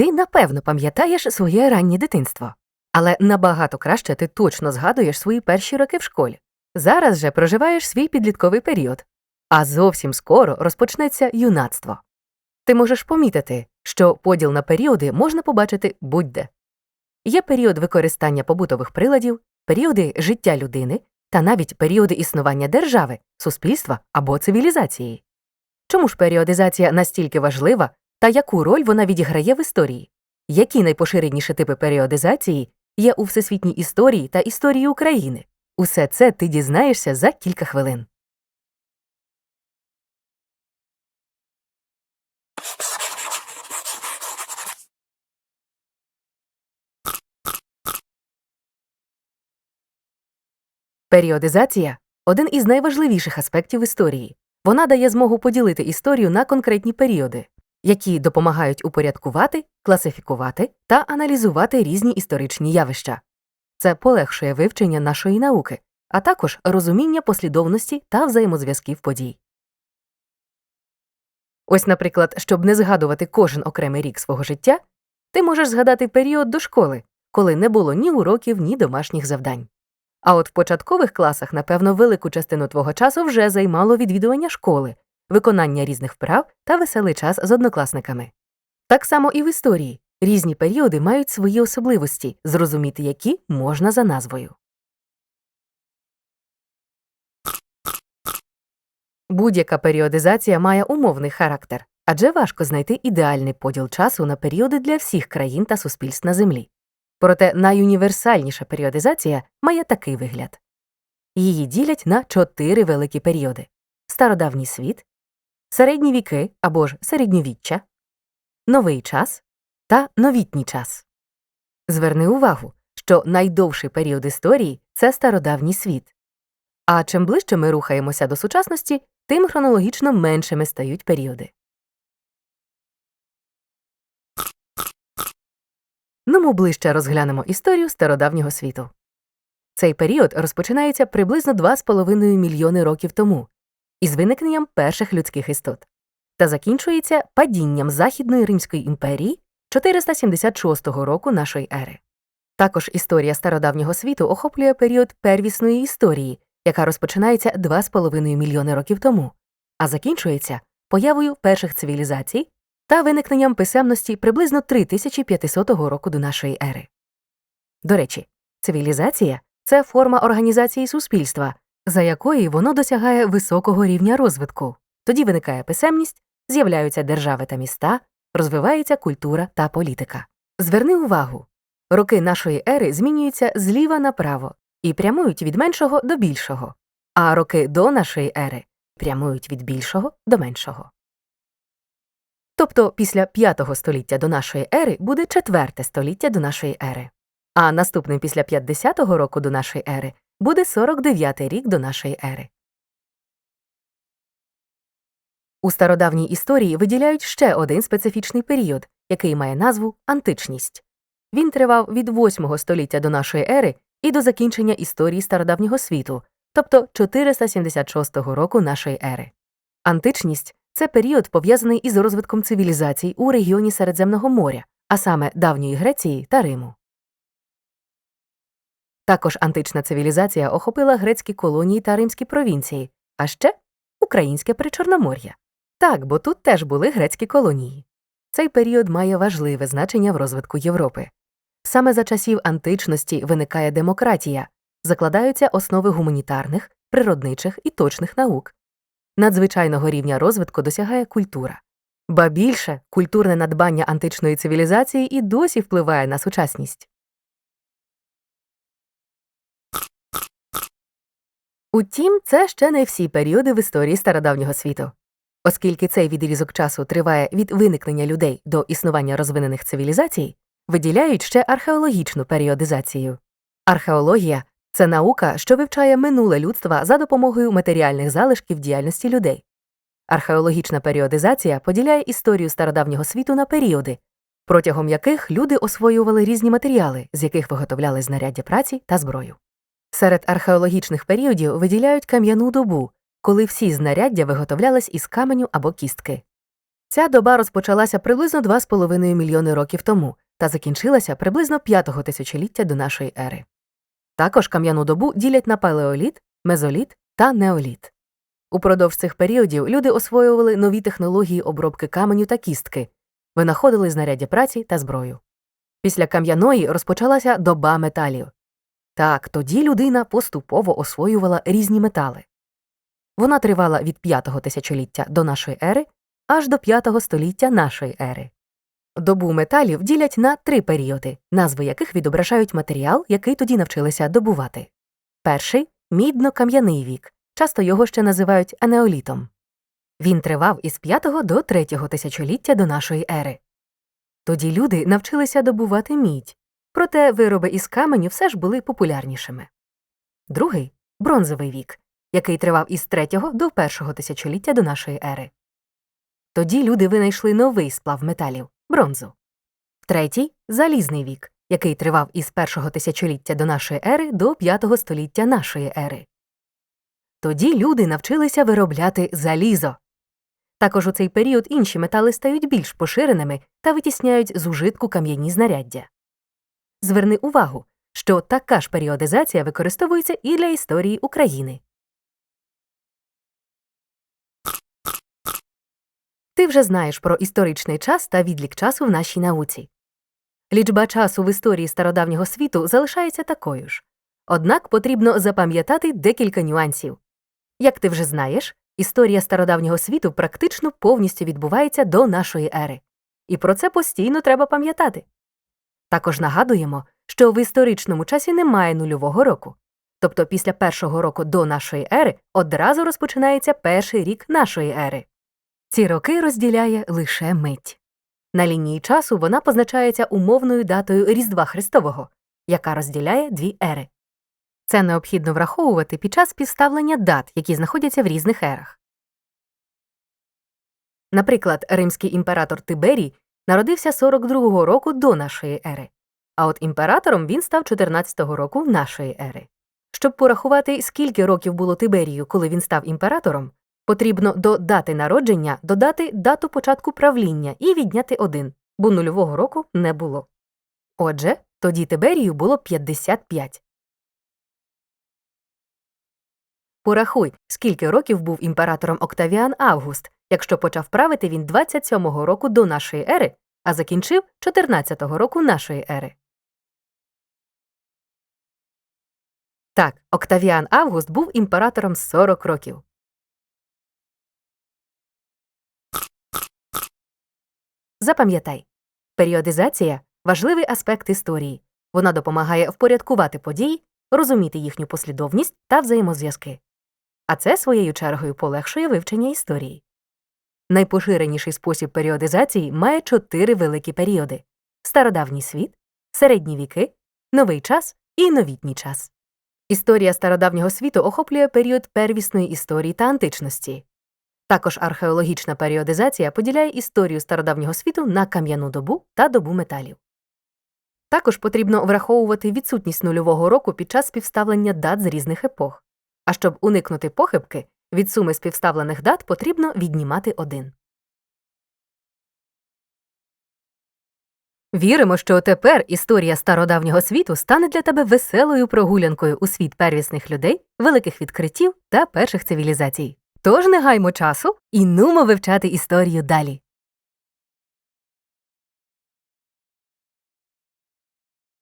Ти напевно пам'ятаєш своє раннє дитинство, але набагато краще ти точно згадуєш свої перші роки в школі. Зараз же проживаєш свій підлітковий період, а зовсім скоро розпочнеться юнацтво. Ти можеш помітити, що поділ на періоди можна побачити будь-де. Є період використання побутових приладів, періоди життя людини та навіть періоди існування держави, суспільства або цивілізації. Чому ж періодизація настільки важлива та яку роль вона відіграє в історії? Які найпоширеніші типи періодизації є у всесвітній історії та історії України? Усе це ти дізнаєшся за кілька хвилин. Періодизація один із найважливіших аспектів історії. Вона дає змогу поділити історію на конкретні періоди, які допомагають упорядкувати, класифікувати та аналізувати різні історичні явища. Це полегшує вивчення нашої науки, а також розуміння послідовності та взаємозв'язків подій. Ось, наприклад, щоб не згадувати кожен окремий рік свого життя, ти можеш згадати період до школи, коли не було ні уроків, ні домашніх завдань. А от в початкових класах, напевно, велику частину твого часу вже займало відвідування школи, виконання різних вправ та веселий час з однокласниками. Так само і в історії різні періоди мають свої особливості, зрозуміти які можна за назвою. Будь-яка періодизація має умовний характер, адже важко знайти ідеальний поділ часу на періоди для всіх країн та суспільств на Землі. Проте найуніверсальніша періодизація має такий вигляд її ділять на чотири великі періоди стародавній світ, середні віки або ж середньовіччя, новий час та новітній час. Зверни увагу, що найдовший період історії це стародавній світ. А чим ближче ми рухаємося до сучасності, тим хронологічно меншими стають періоди. Ну, ми ближче розглянемо історію стародавнього світу. Цей період розпочинається приблизно 2,5 мільйони років тому із виникненням перших людських істот та закінчується падінням Західної Римської імперії 476 року нашої ери. Також історія стародавнього світу охоплює період первісної історії, яка розпочинається 2,5 мільйони років тому, а закінчується появою перших цивілізацій та виникненням писемності приблизно 3500 року до нашої ери. До речі, цивілізація це форма організації суспільства, за якої воно досягає високого рівня розвитку. Тоді виникає писемність, з'являються держави та міста, розвивається культура та політика. Зверни увагу, роки нашої ери змінюються зліва направо і прямують від меншого до більшого, а роки до нашої ери прямують від більшого до меншого. Тобто після п'ятого століття до нашої ери буде четверте століття до нашої ери, а наступним після 50-го року до нашої ери буде 49-й рік до нашої ери. У стародавній історії виділяють ще один специфічний період, який має назву античність. Він тривав від 8 століття до нашої ери і до закінчення історії стародавнього світу, тобто 476 року нашої ери. Античність це період пов'язаний із розвитком цивілізацій у регіоні Середземного моря, а саме давньої Греції та Риму. Також антична цивілізація охопила грецькі колонії та римські провінції, а ще українське причорномор'я. Так, бо тут теж були грецькі колонії. Цей період має важливе значення в розвитку Європи. Саме за часів античності виникає демократія, закладаються основи гуманітарних, природничих і точних наук. Надзвичайного рівня розвитку досягає культура. Ба більше культурне надбання античної цивілізації і досі впливає на сучасність. Утім, це ще не всі періоди в історії стародавнього світу. Оскільки цей відрізок часу триває від виникнення людей до існування розвинених цивілізацій, виділяють ще археологічну періодизацію. Археологія це наука, що вивчає минуле людства за допомогою матеріальних залишків діяльності людей. Археологічна періодизація поділяє історію стародавнього світу на періоди, протягом яких люди освоювали різні матеріали, з яких виготовляли знаряддя праці та зброю. Серед археологічних періодів виділяють кам'яну добу, коли всі знаряддя виготовлялись із каменю або кістки. Ця доба розпочалася приблизно 2,5 мільйони років тому та закінчилася приблизно 5 тисячоліття до нашої ери. Також кам'яну добу ділять на палеоліт, мезоліт та неоліт. Упродовж цих періодів люди освоювали нові технології обробки каменю та кістки, винаходили знаряддя праці та зброю. Після кам'яної розпочалася доба металів. Так, тоді людина поступово освоювала різні метали. Вона тривала від 5 тисячоліття до нашої ери аж до 5 століття нашої ери. Добу металів ділять на три періоди, назви яких відображають матеріал, який тоді навчилися добувати. Перший мідно-кам'яний вік, часто його ще називають анеолітом. Він тривав із 5 до 3 тисячоліття до нашої ери. Тоді люди навчилися добувати мідь, проте вироби із каменю все ж були популярнішими. Другий бронзовий вік, який тривав із 3 до 1 тисячоліття до нашої ери. Тоді люди винайшли новий сплав металів бронзу. Третій залізний вік, який тривав із першого тисячоліття до нашої ери до п'ятого століття нашої ери. Тоді люди навчилися виробляти залізо. Також у цей період інші метали стають більш поширеними та витісняють з ужитку кам'яні знаряддя. Зверни увагу, що така ж періодизація використовується і для історії України. Ти вже знаєш про історичний час та відлік часу в нашій науці. Лічба часу в історії стародавнього світу залишається такою ж. Однак потрібно запам'ятати декілька нюансів. Як ти вже знаєш, історія стародавнього світу практично повністю відбувається до нашої ери, і про це постійно треба пам'ятати. Також нагадуємо, що в історичному часі немає нульового року, тобто після першого року до нашої ери одразу розпочинається перший рік нашої ери. Ці роки розділяє лише мить. На лінії часу вона позначається умовною датою Різдва Христового, яка розділяє дві ери. Це необхідно враховувати під час підставлення дат, які знаходяться в різних ерах. Наприклад, римський імператор Тиберій народився 42-го року до нашої ери, а от імператором він став 14-го року нашої ери. Щоб порахувати, скільки років було Тиберію, коли він став імператором, потрібно до дати народження додати дату початку правління і відняти один, бо нульового року не було. Отже, тоді Тиберію було 55. Порахуй, скільки років був імператором Октавіан Август, якщо почав правити він 27-го року до нашої ери, а закінчив 14-го року нашої ери. Так, Октавіан Август був імператором 40 років. Запам'ятай, періодизація важливий аспект історії. Вона допомагає впорядкувати події, розуміти їхню послідовність та взаємозв'язки. А це своєю чергою полегшує вивчення історії. Найпоширеніший спосіб періодизації має чотири великі періоди стародавній світ, середні віки, новий час і новітній час. Історія стародавнього світу охоплює період первісної історії та античності. Також археологічна періодизація поділяє історію стародавнього світу на кам'яну добу та добу металів. Також потрібно враховувати відсутність нульового року під час співставлення дат з різних епох. А щоб уникнути похибки, від суми співставлених дат потрібно віднімати один. Віримо, що тепер історія стародавнього світу стане для тебе веселою прогулянкою у світ первісних людей, великих відкриттів та перших цивілізацій. Тож не гаймо часу і нумо вивчати історію далі.